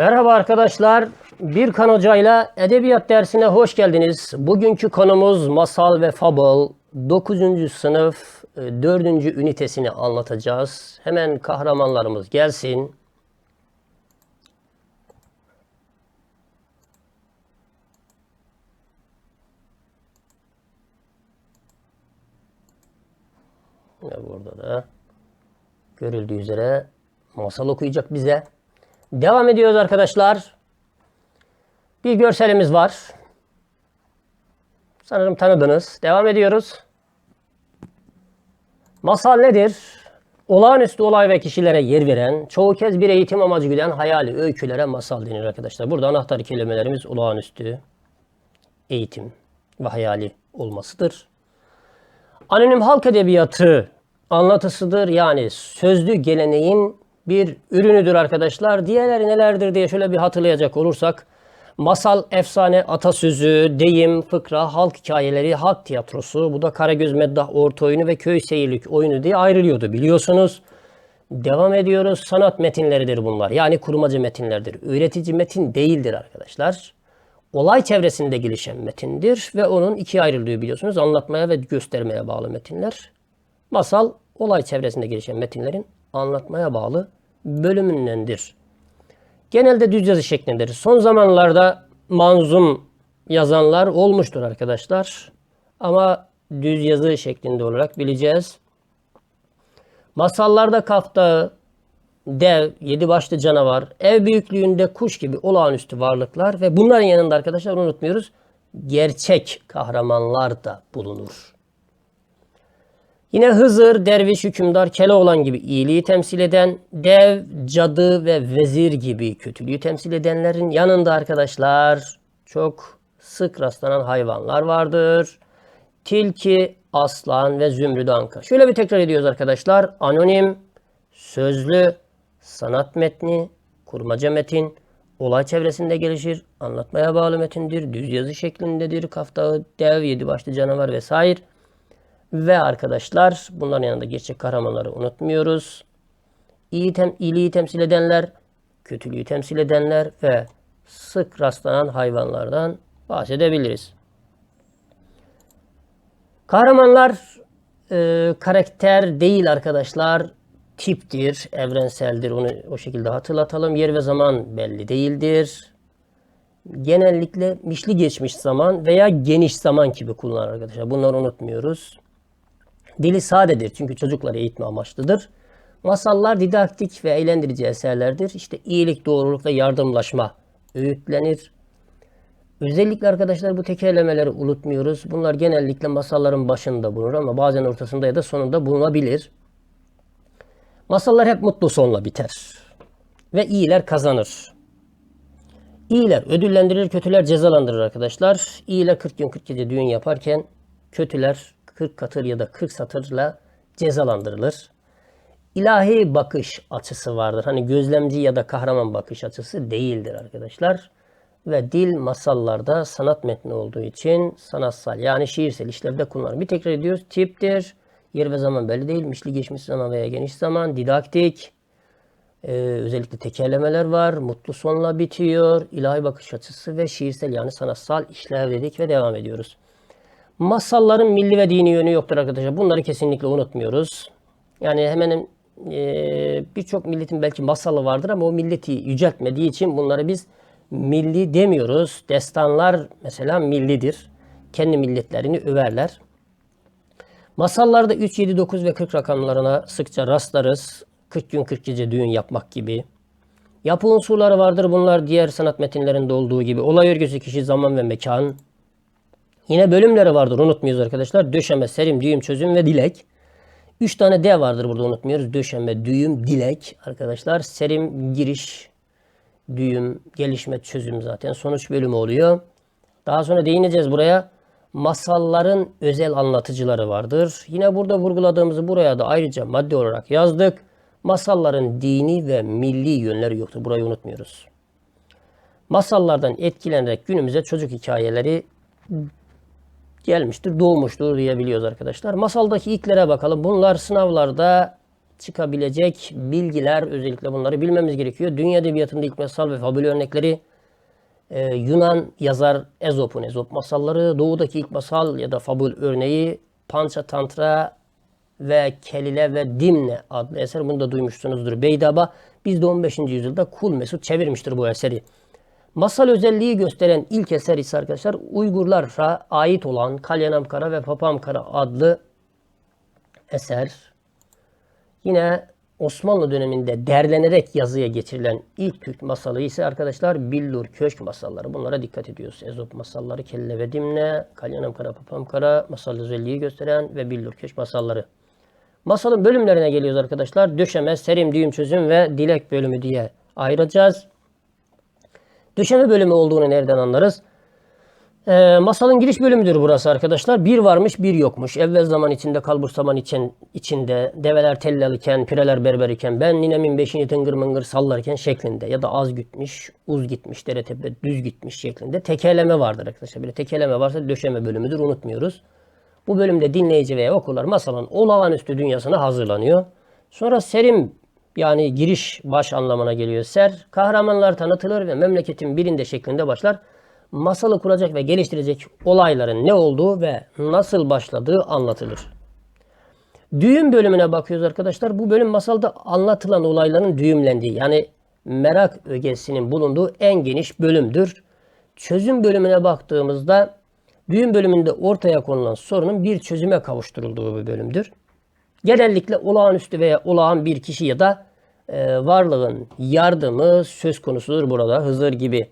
Merhaba arkadaşlar. Bir Kan Hoca'yla edebiyat dersine hoş geldiniz. Bugünkü konumuz masal ve fable. 9. sınıf 4. ünitesini anlatacağız. Hemen kahramanlarımız gelsin. Ve burada da görüldüğü üzere masal okuyacak bize. Devam ediyoruz arkadaşlar. Bir görselimiz var. Sanırım tanıdınız. Devam ediyoruz. Masal nedir? Olağanüstü olay ve kişilere yer veren, çoğu kez bir eğitim amacı güden hayali öykülere masal denir arkadaşlar. Burada anahtar kelimelerimiz olağanüstü, eğitim ve hayali olmasıdır. Anonim halk edebiyatı anlatısıdır. Yani sözlü geleneğin bir ürünüdür arkadaşlar. Diğerleri nelerdir diye şöyle bir hatırlayacak olursak masal, efsane, atasözü, deyim, fıkra, halk hikayeleri, halk tiyatrosu, bu da Karagöz Meddah orta oyunu ve köy seyirlik oyunu diye ayrılıyordu biliyorsunuz. Devam ediyoruz. Sanat metinleridir bunlar. Yani kurmacı metinlerdir. Öğretici metin değildir arkadaşlar. Olay çevresinde gelişen metindir ve onun ikiye ayrıldığı biliyorsunuz. Anlatmaya ve göstermeye bağlı metinler. Masal olay çevresinde gelişen metinlerin anlatmaya bağlı bölümündendir. Genelde düz yazı şeklindedir. Son zamanlarda manzum yazanlar olmuştur arkadaşlar. Ama düz yazı şeklinde olarak bileceğiz. Masallarda kaftağı, dev, yedi başlı canavar, ev büyüklüğünde kuş gibi olağanüstü varlıklar ve bunların yanında arkadaşlar unutmuyoruz gerçek kahramanlar da bulunur. Yine Hızır, derviş, hükümdar, Keloğlan gibi iyiliği temsil eden, dev, cadı ve vezir gibi kötülüğü temsil edenlerin yanında arkadaşlar çok sık rastlanan hayvanlar vardır. Tilki, aslan ve zümrüt anka. Şöyle bir tekrar ediyoruz arkadaşlar. Anonim, sözlü, sanat metni, kurmaca metin, olay çevresinde gelişir, anlatmaya bağlı metindir, düz yazı şeklindedir, kaftağı, dev, yedi başlı canavar vesaire. Ve arkadaşlar bunların yanında gerçek kahramanları unutmuyoruz. İyi tem iyiliği temsil edenler, kötülüğü temsil edenler ve sık rastlanan hayvanlardan bahsedebiliriz. Kahramanlar e, karakter değil arkadaşlar. Tiptir, evrenseldir. Onu o şekilde hatırlatalım. Yer ve zaman belli değildir. Genellikle mişli geçmiş zaman veya geniş zaman gibi kullanır arkadaşlar. Bunları unutmuyoruz. Dili sadedir çünkü çocukları eğitme amaçlıdır. Masallar didaktik ve eğlendirici eserlerdir. İşte iyilik, doğruluk ve yardımlaşma öğütlenir. Özellikle arkadaşlar bu tekerlemeleri unutmuyoruz. Bunlar genellikle masalların başında bulunur ama bazen ortasında ya da sonunda bulunabilir. Masallar hep mutlu sonla biter. Ve iyiler kazanır. İyiler ödüllendirilir, kötüler cezalandırır arkadaşlar. İyiler 40 gün 40 gece düğün yaparken kötüler 40 katır ya da 40 satırla cezalandırılır. İlahi bakış açısı vardır. Hani gözlemci ya da kahraman bakış açısı değildir arkadaşlar. Ve dil masallarda sanat metni olduğu için sanatsal yani şiirsel işlevde kullanılır. Bir tekrar ediyoruz. Tiptir. Yer ve zaman belli değil. Mişli geçmiş zaman veya geniş zaman. Didaktik. Ee, özellikle tekerlemeler var. Mutlu sonla bitiyor. İlahi bakış açısı ve şiirsel yani sanatsal işlev dedik ve devam ediyoruz. Masalların milli ve dini yönü yoktur arkadaşlar. Bunları kesinlikle unutmuyoruz. Yani hemen e, birçok milletin belki masalı vardır ama o milleti yüceltmediği için bunları biz milli demiyoruz. Destanlar mesela millidir. Kendi milletlerini överler. Masallarda 3, 7, 9 ve 40 rakamlarına sıkça rastlarız. 40 gün 40 gece düğün yapmak gibi. Yapı unsurları vardır bunlar diğer sanat metinlerinde olduğu gibi. Olay örgüsü kişi, zaman ve mekan. Yine bölümleri vardır unutmuyoruz arkadaşlar. Döşeme, serim, düğüm, çözüm ve dilek. Üç tane D vardır burada unutmuyoruz. Döşeme, düğüm, dilek arkadaşlar. Serim, giriş, düğüm, gelişme, çözüm zaten sonuç bölümü oluyor. Daha sonra değineceğiz buraya. Masalların özel anlatıcıları vardır. Yine burada vurguladığımızı buraya da ayrıca madde olarak yazdık. Masalların dini ve milli yönleri yoktur. Burayı unutmuyoruz. Masallardan etkilenerek günümüze çocuk hikayeleri gelmiştir, doğmuştur diyebiliyoruz arkadaşlar. Masaldaki ilklere bakalım. Bunlar sınavlarda çıkabilecek bilgiler özellikle bunları bilmemiz gerekiyor. Dünya edebiyatında ilk masal ve fabül örnekleri ee, Yunan yazar Ezop'un Ezop masalları, doğudaki ilk masal ya da fabul örneği Panchatantra ve Kelile ve Dimne adlı eser. Bunu da duymuşsunuzdur. Beydaba bizde 15. yüzyılda Kul Mesut çevirmiştir bu eseri. Masal özelliği gösteren ilk eser ise arkadaşlar Uygurlara ait olan Kalyanamkara ve Papamkara adlı eser. Yine Osmanlı döneminde derlenerek yazıya geçirilen ilk Türk masalı ise arkadaşlar Billur Köşk masalları. Bunlara dikkat ediyoruz. Ezop masalları, Kelle ve Dimne, Kalyanam Kara, Papam Kara, masal özelliği gösteren ve Billur Köşk masalları. Masalın bölümlerine geliyoruz arkadaşlar. Döşeme, serim, düğüm çözüm ve dilek bölümü diye ayıracağız. Döşeme bölümü olduğunu nereden anlarız? Ee, masalın giriş bölümüdür burası arkadaşlar. Bir varmış bir yokmuş. Evvel zaman içinde kalbur zaman için, içinde develer tellalıken, pireler berber iken ben ninemin beşini tıngır mıngır sallarken şeklinde ya da az gitmiş, uz gitmiş, dere tepe düz gitmiş şeklinde tekeleme vardır arkadaşlar. Böyle tekeleme varsa döşeme bölümüdür unutmuyoruz. Bu bölümde dinleyici veya okurlar masalın olağanüstü dünyasına hazırlanıyor. Sonra serim yani giriş baş anlamına geliyor. Ser, kahramanlar tanıtılır ve memleketin birinde şeklinde başlar masalı kuracak ve geliştirecek olayların ne olduğu ve nasıl başladığı anlatılır. Düğüm bölümüne bakıyoruz arkadaşlar. Bu bölüm masalda anlatılan olayların düğümlendiği yani merak ögesinin bulunduğu en geniş bölümdür. Çözüm bölümüne baktığımızda düğüm bölümünde ortaya konulan sorunun bir çözüme kavuşturulduğu bir bölümdür. Genellikle olağanüstü veya olağan bir kişi ya da e, varlığın yardımı söz konusudur burada. Hızır gibi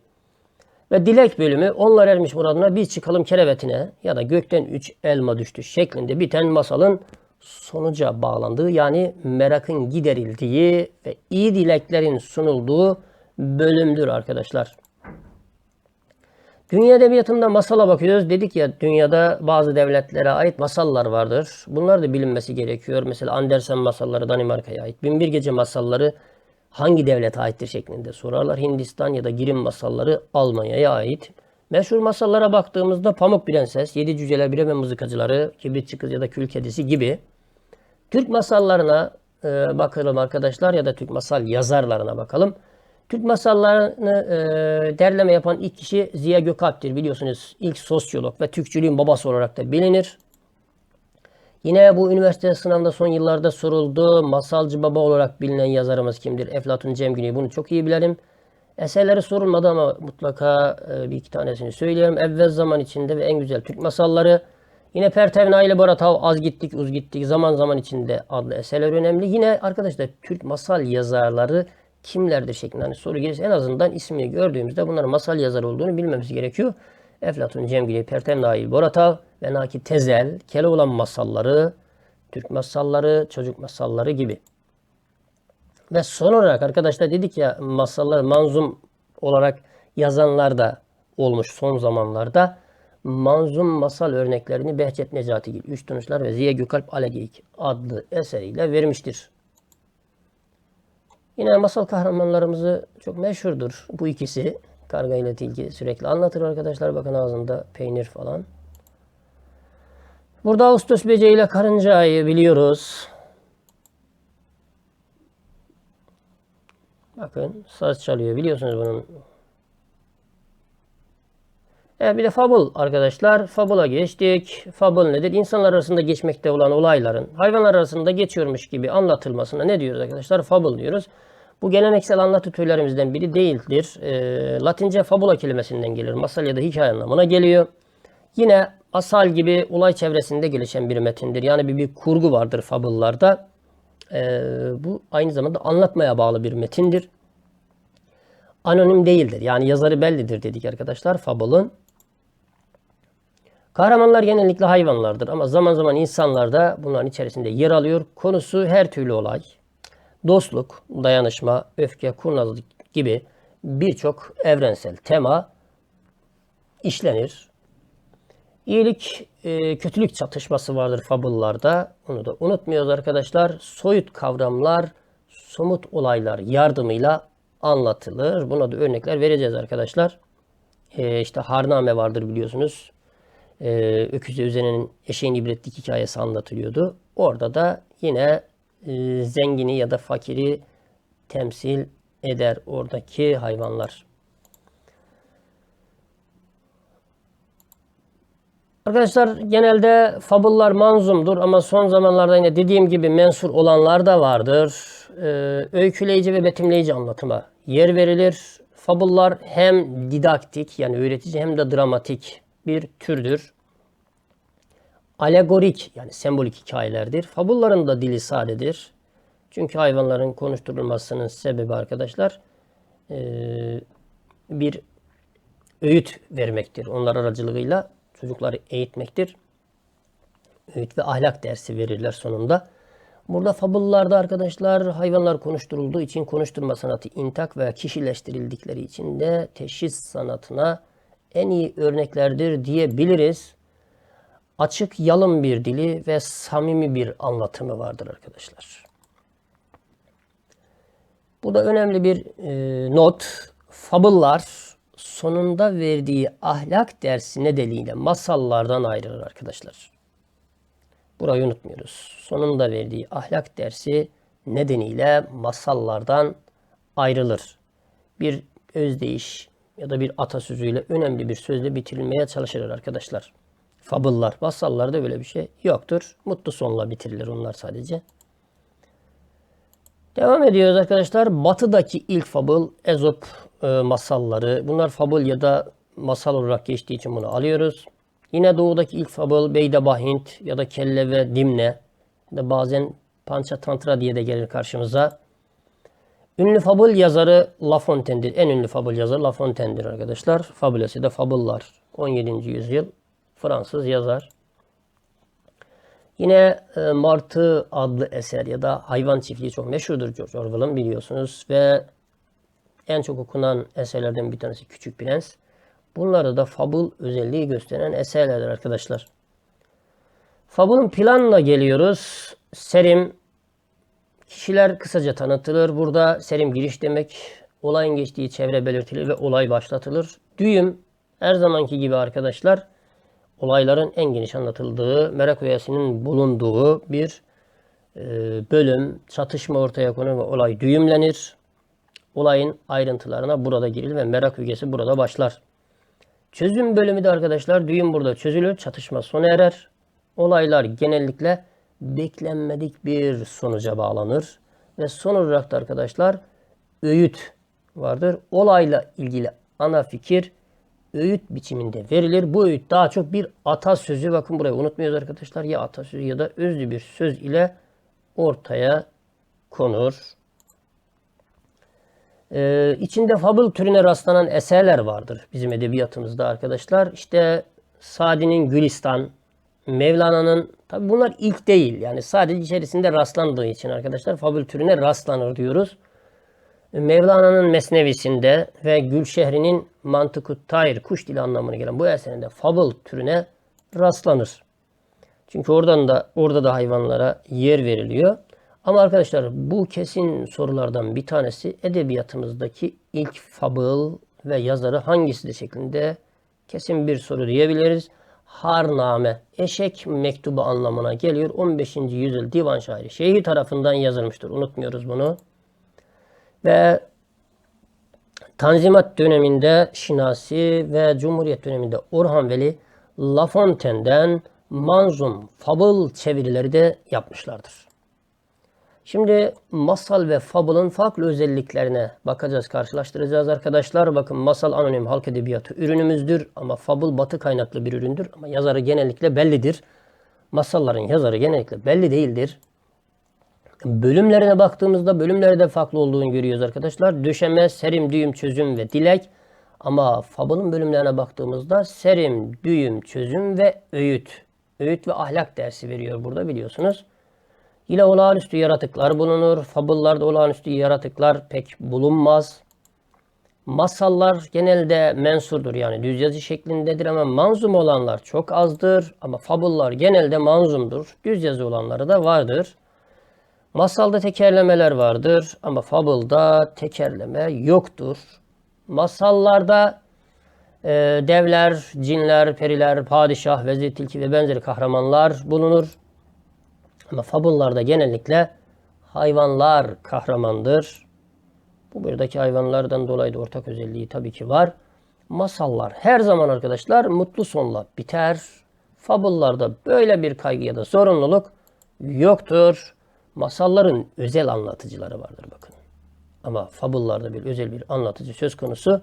ve dilek bölümü onlar ermiş muradına biz çıkalım kerevetine ya da gökten üç elma düştü şeklinde biten masalın sonuca bağlandığı yani merakın giderildiği ve iyi dileklerin sunulduğu bölümdür arkadaşlar. Dünya edebiyatında masala bakıyoruz. Dedik ya dünyada bazı devletlere ait masallar vardır. Bunlar da bilinmesi gerekiyor. Mesela Andersen masalları Danimarka'ya ait. Binbir Gece masalları hangi devlete aittir şeklinde sorarlar. Hindistan ya da Girim masalları Almanya'ya ait. Meşhur masallara baktığımızda Pamuk Prenses, Yedi Cüceler Bire ve Mızıkacıları, Kibritçi Kız ya da Kül Kedisi gibi. Türk masallarına e, bakalım arkadaşlar ya da Türk masal yazarlarına bakalım. Türk masallarını e, derleme yapan ilk kişi Ziya Gökalp'tir. Biliyorsunuz ilk sosyolog ve Türkçülüğün babası olarak da bilinir. Yine bu üniversite sınavında son yıllarda soruldu. Masalcı baba olarak bilinen yazarımız kimdir? Eflatun Cemgüney. Bunu çok iyi bilerim. Eserleri sorulmadı ama mutlaka e, bir iki tanesini söyleyelim. Evvel zaman içinde ve en güzel Türk masalları. Yine Pertev Naili Baratav Az Gittik Uz Gittik Zaman Zaman içinde adlı eserler önemli. Yine arkadaşlar Türk masal yazarları kimlerdir şeklinde hani soru gelirse en azından ismini gördüğümüzde bunların masal yazarı olduğunu bilmemiz gerekiyor. Eflatun Cemgili, Pertem Nail Boratav ve Naki Tezel, Keloğlan masalları, Türk masalları, çocuk masalları gibi. Ve son olarak arkadaşlar dedik ya masallar manzum olarak yazanlar da olmuş son zamanlarda. Manzum masal örneklerini Behçet Necatigil, Üç Tunuşlar ve Ziya Gökalp Alegeyik adlı eseriyle vermiştir. Yine masal kahramanlarımızı çok meşhurdur bu ikisi. Karga ile tilki sürekli anlatır arkadaşlar. Bakın ağzında peynir falan. Burada Ağustos böceği ile karıncayı biliyoruz. Bakın saz çalıyor. Biliyorsunuz bunun. Evet bir de fabul arkadaşlar. Fabula geçtik. Fabul nedir? İnsanlar arasında geçmekte olan olayların hayvanlar arasında geçiyormuş gibi anlatılmasına ne diyoruz arkadaşlar? Fabul diyoruz. Bu geleneksel anlatı türlerimizden biri değildir. E, Latince fabula kelimesinden gelir. Masal ya da hikaye anlamına geliyor. Yine asal gibi olay çevresinde gelişen bir metindir. Yani bir, bir kurgu vardır fabullarda. E, bu aynı zamanda anlatmaya bağlı bir metindir. Anonim değildir. Yani yazarı bellidir dedik arkadaşlar fabulun. Kahramanlar genellikle hayvanlardır ama zaman zaman insanlar da bunların içerisinde yer alıyor. Konusu her türlü olay, dostluk, dayanışma, öfke, kurnazlık gibi birçok evrensel tema işlenir. İyilik, e, kötülük çatışması vardır fabullarda. Onu da unutmuyoruz arkadaşlar. Soyut kavramlar, somut olaylar yardımıyla anlatılır. Buna da örnekler vereceğiz arkadaşlar. E, işte Harname vardır biliyorsunuz. E, Öküz Özen'in eşeğin ibretlik hikayesi anlatılıyordu. Orada da yine e, zengini ya da fakiri temsil eder oradaki hayvanlar. Arkadaşlar genelde fabullar manzumdur ama son zamanlarda yine dediğim gibi mensur olanlar da vardır. Ee, öyküleyici ve betimleyici anlatıma yer verilir. Fabullar hem didaktik yani öğretici hem de dramatik bir türdür. Alegorik yani sembolik hikayelerdir. Fabulların da dili sadedir. Çünkü hayvanların konuşturulmasının sebebi arkadaşlar ee, bir öğüt vermektir. Onlar aracılığıyla çocukları eğitmektir. Öğüt ve ahlak dersi verirler sonunda. Burada fabullarda arkadaşlar hayvanlar konuşturulduğu için konuşturma sanatı intak veya kişileştirildikleri için de teşhis sanatına en iyi örneklerdir diyebiliriz. Açık, yalın bir dili ve samimi bir anlatımı vardır arkadaşlar. Bu da önemli bir e, not. Fabullar sonunda verdiği ahlak dersi nedeniyle masallardan ayrılır arkadaşlar. Burayı unutmuyoruz. Sonunda verdiği ahlak dersi nedeniyle masallardan ayrılır. Bir özdeyiş ya da bir atasözüyle önemli bir sözle bitirilmeye çalışılır arkadaşlar. Fabıllar, masallarda böyle bir şey yoktur. Mutlu sonla bitirilir onlar sadece. Devam ediyoruz arkadaşlar. Batı'daki ilk fabıl Ezop e, masalları. Bunlar fabıl ya da masal olarak geçtiği için bunu alıyoruz. Yine doğudaki ilk fabıl Beydebahint ya da Kelle ve Dimne. De bazen Pança Tantra diye de gelir karşımıza. Ünlü fabıl yazarı La Fontaine'dir. En ünlü fabıl yazarı La Fontaine'dir arkadaşlar. Fabulesi de Fabıllar. 17. yüzyıl Fransız yazar. Yine e, Martı adlı eser ya da Hayvan Çiftliği çok meşhurdur George Orwell'ın biliyorsunuz ve en çok okunan eserlerden bir tanesi Küçük Prens. Bunları da fabul özelliği gösteren eserlerdir arkadaşlar. Fabulun planına geliyoruz. Serim kişiler kısaca tanıtılır. Burada serim giriş demek. Olayın geçtiği çevre belirtilir ve olay başlatılır. Düğüm her zamanki gibi arkadaşlar olayların en geniş anlatıldığı, merak öğesinin bulunduğu bir e, bölüm, çatışma ortaya konur ve olay düğümlenir. Olayın ayrıntılarına burada girilir ve merak ögesi burada başlar. Çözüm bölümü de arkadaşlar düğüm burada çözülür, çatışma sona erer. Olaylar genellikle beklenmedik bir sonuca bağlanır. Ve son olarak da arkadaşlar öğüt vardır. Olayla ilgili ana fikir öğüt biçiminde verilir. Bu öğüt daha çok bir atasözü. Bakın burayı unutmuyoruz arkadaşlar. Ya atasözü ya da özlü bir söz ile ortaya konur. Ee, içinde fabıl türüne rastlanan eserler vardır bizim edebiyatımızda arkadaşlar. İşte Sadi'nin Gülistan, Mevlana'nın tabi bunlar ilk değil. Yani sadece içerisinde rastlandığı için arkadaşlar fabül türüne rastlanır diyoruz. Mevlana'nın Mesnevisinde ve Gülşehri'nin Mantıkut Tayr kuş dili anlamına gelen bu eserinde fabıl türüne rastlanır. Çünkü oradan da orada da hayvanlara yer veriliyor. Ama arkadaşlar bu kesin sorulardan bir tanesi edebiyatımızdaki ilk fabıl ve yazarı hangisidir şeklinde kesin bir soru diyebiliriz. Harname, eşek mektubu anlamına geliyor. 15. yüzyıl divan şairi Şeyhi tarafından yazılmıştır. Unutmuyoruz bunu. Ve Tanzimat döneminde Şinasi ve Cumhuriyet döneminde Orhan Veli La Fontaine'den manzum, fabıl çevirileri de yapmışlardır. Şimdi masal ve fabılın farklı özelliklerine bakacağız, karşılaştıracağız arkadaşlar. Bakın masal anonim halk edebiyatı ürünümüzdür ama fabıl batı kaynaklı bir üründür ama yazarı genellikle bellidir. Masalların yazarı genellikle belli değildir. Bölümlerine baktığımızda bölümlerde farklı olduğunu görüyoruz arkadaşlar. Döşeme, serim, düğüm, çözüm ve dilek. Ama fabılın bölümlerine baktığımızda serim, düğüm, çözüm ve öğüt. Öğüt ve ahlak dersi veriyor burada biliyorsunuz. Yine olağanüstü yaratıklar bulunur. Fabıllarda olağanüstü yaratıklar pek bulunmaz. Masallar genelde mensurdur yani düz yazı şeklindedir ama manzum olanlar çok azdır. Ama fabıllar genelde manzumdur. Düz yazı olanları da vardır. Masalda tekerlemeler vardır ama fabılda tekerleme yoktur. Masallarda e, devler, cinler, periler, padişah, vezir, tilki ve benzeri kahramanlar bulunur. Ama fabullarda genellikle hayvanlar kahramandır. Bu buradaki hayvanlardan dolayı da ortak özelliği tabii ki var. Masallar her zaman arkadaşlar mutlu sonla biter. Fabullarda böyle bir kaygı ya da sorumluluk yoktur. Masalların özel anlatıcıları vardır bakın. Ama fabullarda bir özel bir anlatıcı söz konusu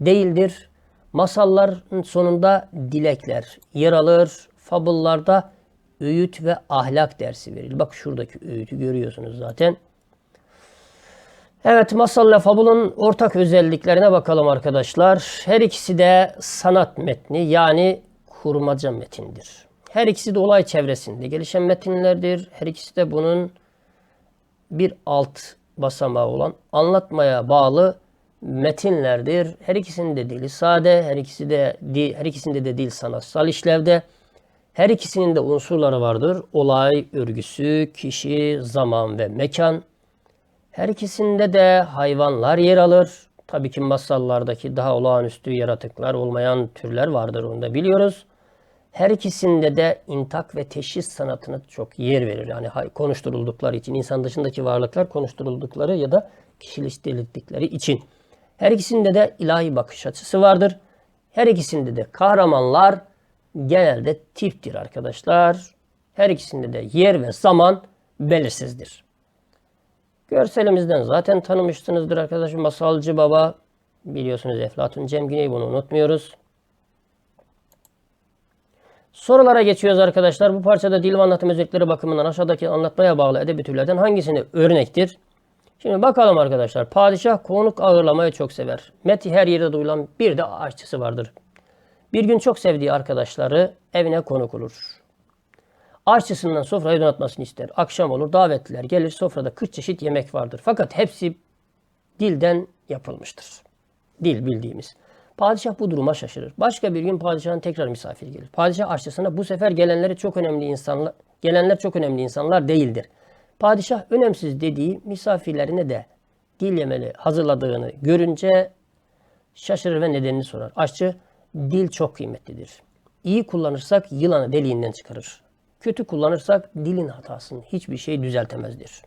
değildir. Masalların sonunda dilekler yer alır. Fabullarda öğüt ve ahlak dersi verilir. Bak şuradaki öğütü görüyorsunuz zaten. Evet masalla fabulun ortak özelliklerine bakalım arkadaşlar. Her ikisi de sanat metni yani kurmaca metindir. Her ikisi de olay çevresinde gelişen metinlerdir. Her ikisi de bunun bir alt basamağı olan anlatmaya bağlı metinlerdir. Her ikisinin de dili sade, her ikisi de her ikisinde de dil sanatsal işlevde. Her ikisinin de unsurları vardır. Olay, örgüsü, kişi, zaman ve mekan. Her ikisinde de hayvanlar yer alır. Tabii ki masallardaki daha olağanüstü yaratıklar olmayan türler vardır onu da biliyoruz. Her ikisinde de intak ve teşhis sanatına çok yer verir. Yani konuşturuldukları için, insan dışındaki varlıklar konuşturuldukları ya da kişileştirildikleri için. Her ikisinde de ilahi bakış açısı vardır. Her ikisinde de kahramanlar genelde tiptir arkadaşlar. Her ikisinde de yer ve zaman belirsizdir. Görselimizden zaten tanımışsınızdır arkadaşım. Masalcı Baba biliyorsunuz Eflatun Cem Güney bunu unutmuyoruz. Sorulara geçiyoruz arkadaşlar. Bu parçada dil ve anlatım özellikleri bakımından aşağıdaki anlatmaya bağlı edebi türlerden hangisini örnektir? Şimdi bakalım arkadaşlar. Padişah konuk ağırlamayı çok sever. Meti her yerde duyulan bir de aşçısı vardır. Bir gün çok sevdiği arkadaşları evine konuk olur. Aşçısından sofrayı donatmasını ister. Akşam olur davetliler gelir sofrada 40 çeşit yemek vardır. Fakat hepsi dilden yapılmıştır. Dil bildiğimiz. Padişah bu duruma şaşırır. Başka bir gün padişahın tekrar misafir gelir. Padişah aşçısına bu sefer gelenleri çok önemli insanlar, gelenler çok önemli insanlar değildir. Padişah önemsiz dediği misafirlerine de dil yemeli hazırladığını görünce şaşırır ve nedenini sorar. Aşçı dil çok kıymetlidir. İyi kullanırsak yılanı deliğinden çıkarır. Kötü kullanırsak dilin hatasını hiçbir şey düzeltemezdir.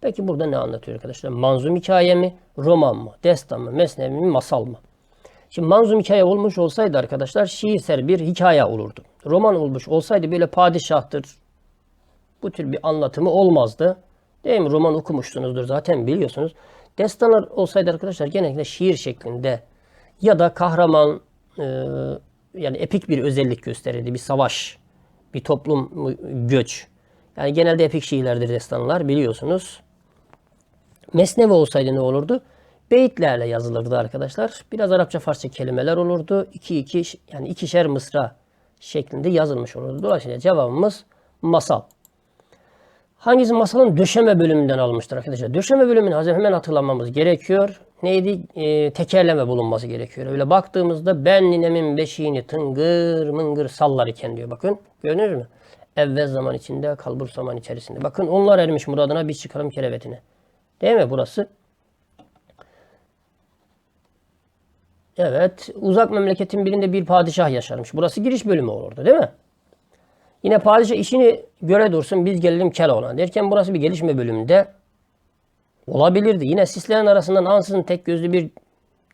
Peki burada ne anlatıyor arkadaşlar? Manzum hikaye mi, roman mı, destan mı, mesnevi mi, masal mı? Şimdi manzum hikaye olmuş olsaydı arkadaşlar şiirsel bir hikaye olurdu. Roman olmuş olsaydı böyle padişahtır, bu tür bir anlatımı olmazdı. Değil mi? Roman okumuşsunuzdur zaten biliyorsunuz. Destanlar olsaydı arkadaşlar genellikle şiir şeklinde ya da kahraman e, yani epik bir özellik gösterirdi. Bir savaş, bir toplum göç. Yani genelde epik şiirlerdir destanlar biliyorsunuz. Mesnevi olsaydı ne olurdu? Beyitlerle yazılırdı arkadaşlar. Biraz Arapça Farsça kelimeler olurdu. İki iki yani ikişer mısra şeklinde yazılmış olurdu. Dolayısıyla cevabımız masal. Hangisi masalın döşeme bölümünden almıştır arkadaşlar? Döşeme bölümünü hemen hatırlamamız gerekiyor. Neydi? E, tekerleme bulunması gerekiyor. Öyle baktığımızda ben ninemin beşiğini tıngır mıngır sallar iken diyor. Bakın görünür mü? Evvel zaman içinde, kalbur zaman içerisinde. Bakın onlar ermiş muradına biz çıkalım kerevetine. Değil mi burası? Evet. Uzak memleketin birinde bir padişah yaşarmış. Burası giriş bölümü olurdu değil mi? Yine padişah işini göre dursun biz gelelim Keloğlan derken burası bir gelişme bölümünde olabilirdi. Yine sislerin arasından ansızın tek gözlü bir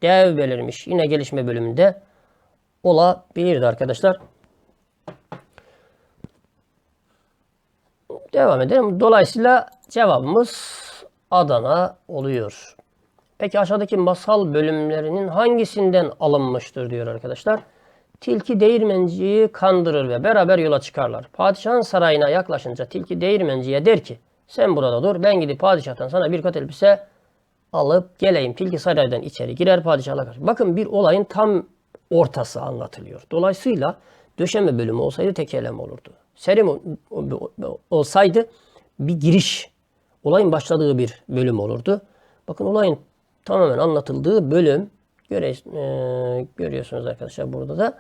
dev belirmiş. Yine gelişme bölümünde olabilirdi arkadaşlar. Devam edelim. Dolayısıyla cevabımız Adana oluyor. Peki aşağıdaki masal bölümlerinin hangisinden alınmıştır diyor arkadaşlar. Tilki değirmenciyi kandırır ve beraber yola çıkarlar. Padişahın sarayına yaklaşınca tilki değirmenciye der ki sen burada dur ben gidip padişahtan sana bir kat elbise alıp geleyim. Tilki saraydan içeri girer padişahla karşı. Bakın bir olayın tam ortası anlatılıyor. Dolayısıyla döşeme bölümü olsaydı tekerleme olurdu. Serim olsaydı bir giriş, olayın başladığı bir bölüm olurdu. Bakın olayın tamamen anlatıldığı bölüm göre, e, görüyorsunuz arkadaşlar burada da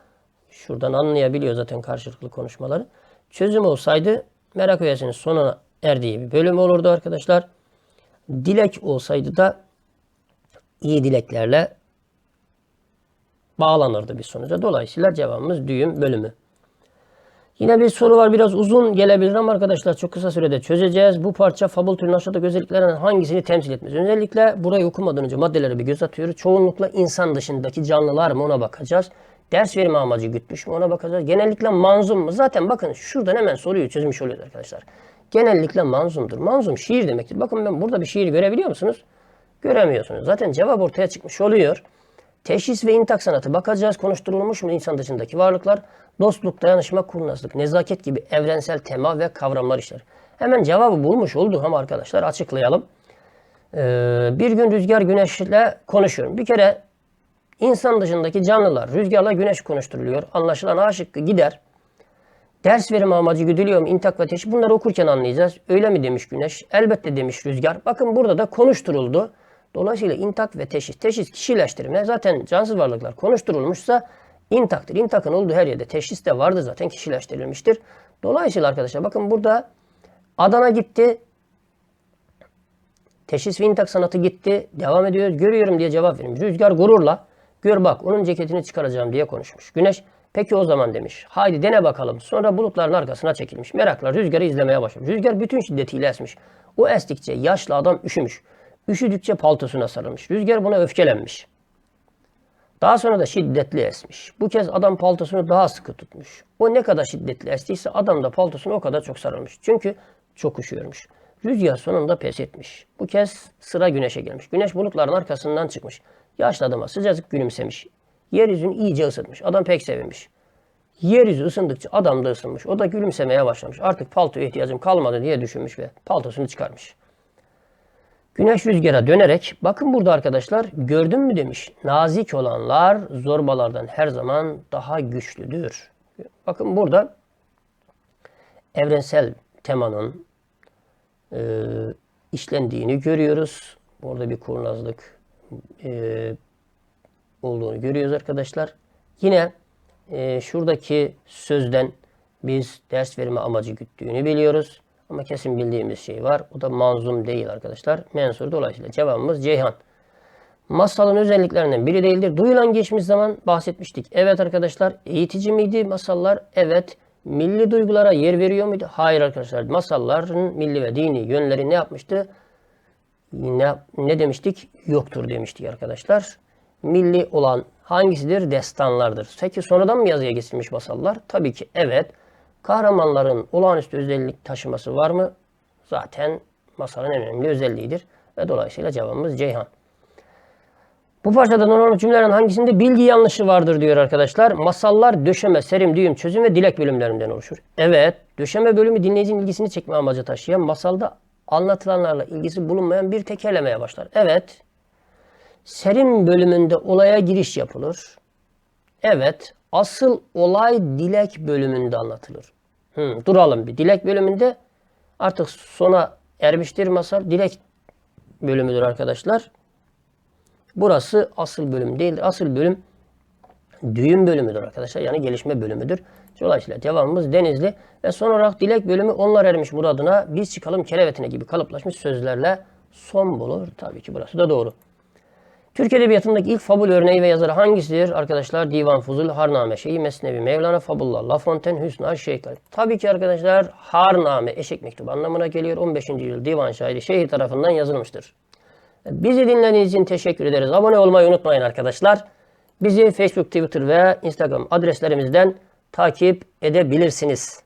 Şuradan anlayabiliyor zaten karşılıklı konuşmaları. Çözüm olsaydı merak öğesinin sonuna erdiği bir bölüm olurdu arkadaşlar. Dilek olsaydı da iyi dileklerle bağlanırdı bir sonuca. Dolayısıyla cevabımız düğüm bölümü. Yine bir soru var biraz uzun gelebilir ama arkadaşlar çok kısa sürede çözeceğiz. Bu parça fabul türünün aşağıdaki özelliklerinden hangisini temsil etmez? Özellikle burayı okumadan önce maddelere bir göz atıyoruz. Çoğunlukla insan dışındaki canlılar mı ona bakacağız. Ders verme amacı gütmüş mü ona bakacağız. Genellikle manzum mu? Zaten bakın şuradan hemen soruyu çözmüş oluyoruz arkadaşlar. Genellikle manzumdur. Manzum şiir demektir. Bakın ben burada bir şiir görebiliyor musunuz? Göremiyorsunuz. Zaten cevap ortaya çıkmış oluyor. Teşhis ve intak sanatı bakacağız. Konuşturulmuş mu insan dışındaki varlıklar? Dostluk, dayanışma, kurnazlık, nezaket gibi evrensel tema ve kavramlar işler. Hemen cevabı bulmuş olduk ama arkadaşlar açıklayalım. Ee, bir gün rüzgar güneşle konuşuyorum. Bir kere insan dışındaki canlılar rüzgarla güneş konuşturuluyor. Anlaşılan A şıkkı gider. Ders verimi amacı güdülüyor mu? İntak ve teşhis. Bunları okurken anlayacağız. Öyle mi demiş güneş? Elbette demiş rüzgar. Bakın burada da konuşturuldu. Dolayısıyla intak ve teşhis. Teşhis kişileştirme. Zaten cansız varlıklar konuşturulmuşsa intaktır. İntakın olduğu her yerde teşhis de vardır zaten kişileştirilmiştir. Dolayısıyla arkadaşlar bakın burada Adana gitti. Teşhis ve intak sanatı gitti. Devam ediyoruz. Görüyorum diye cevap vermiş. Rüzgar gururla gör bak onun ceketini çıkaracağım diye konuşmuş. Güneş peki o zaman demiş. Haydi dene bakalım. Sonra bulutların arkasına çekilmiş. Merakla rüzgarı izlemeye başlamış. Rüzgar bütün şiddetiyle esmiş. O estikçe yaşlı adam üşümüş. Üşüdükçe paltosuna sarılmış. Rüzgar buna öfkelenmiş. Daha sonra da şiddetli esmiş. Bu kez adam paltosunu daha sıkı tutmuş. O ne kadar şiddetli estiyse adam da paltosuna o kadar çok sarılmış. Çünkü çok üşüyormuş. Rüzgar sonunda pes etmiş. Bu kez sıra güneşe gelmiş. Güneş bulutların arkasından çıkmış. Yaşlı adama sıcacık gülümsemiş. Yeryüzünü iyice ısıtmış. Adam pek sevinmiş. Yeryüzü ısındıkça adam da ısınmış. O da gülümsemeye başlamış. Artık paltoya ihtiyacım kalmadı diye düşünmüş ve paltosunu çıkarmış. Güneş rüzgara dönerek bakın burada arkadaşlar gördün mü demiş. Nazik olanlar zorbalardan her zaman daha güçlüdür. Bakın burada evrensel temanın e, işlendiğini görüyoruz. Burada bir kurnazlık e, olduğunu görüyoruz arkadaşlar. Yine e, şuradaki sözden biz ders verme amacı güttüğünü biliyoruz. Ama kesin bildiğimiz şey var. O da manzum değil arkadaşlar. Mensur dolayısıyla cevabımız Ceyhan. Masalın özelliklerinden biri değildir. Duyulan geçmiş zaman bahsetmiştik. Evet arkadaşlar eğitici miydi masallar? Evet. Milli duygulara yer veriyor muydu? Hayır arkadaşlar. Masalların milli ve dini yönleri ne yapmıştı? Ne, ne demiştik? Yoktur demiştik arkadaşlar. Milli olan hangisidir? Destanlardır. Peki sonradan mı yazıya geçirilmiş masallar? Tabii ki evet. Kahramanların olağanüstü özellik taşıması var mı? Zaten masalın en önemli özelliğidir. Ve dolayısıyla cevabımız Ceyhan. Bu parçada normal cümlelerin hangisinde bilgi yanlışı vardır diyor arkadaşlar. Masallar döşeme, serim, düğüm, çözüm ve dilek bölümlerinden oluşur. Evet, döşeme bölümü dinleyicinin ilgisini çekme amacı taşıyan masalda anlatılanlarla ilgisi bulunmayan bir tekerlemeye başlar. Evet, serim bölümünde olaya giriş yapılır. Evet, asıl olay dilek bölümünde anlatılır. Hmm, duralım bir. Dilek bölümünde artık sona ermiştir masal. Dilek bölümüdür arkadaşlar. Burası asıl bölüm değildir. Asıl bölüm düğüm bölümüdür arkadaşlar. Yani gelişme bölümüdür. Dolayısıyla cevabımız Denizli. Ve son olarak dilek bölümü onlar ermiş muradına biz çıkalım kerevetine gibi kalıplaşmış sözlerle son bulur. Tabii ki burası da doğru. Türk Edebiyatı'ndaki ilk fabul örneği ve yazarı hangisidir? Arkadaşlar Divan Fuzul, Harname, Şeyhi Mesnevi, Mevlana Fabullah, La Fontaine, Hüsnü Şeyhler. Tabii ki arkadaşlar Harname, eşek mektubu anlamına geliyor. 15. yüzyıl divan şairi Şeyhi tarafından yazılmıştır. Bizi dinlediğiniz için teşekkür ederiz. Abone olmayı unutmayın arkadaşlar. Bizi Facebook, Twitter ve Instagram adreslerimizden takip edebilirsiniz.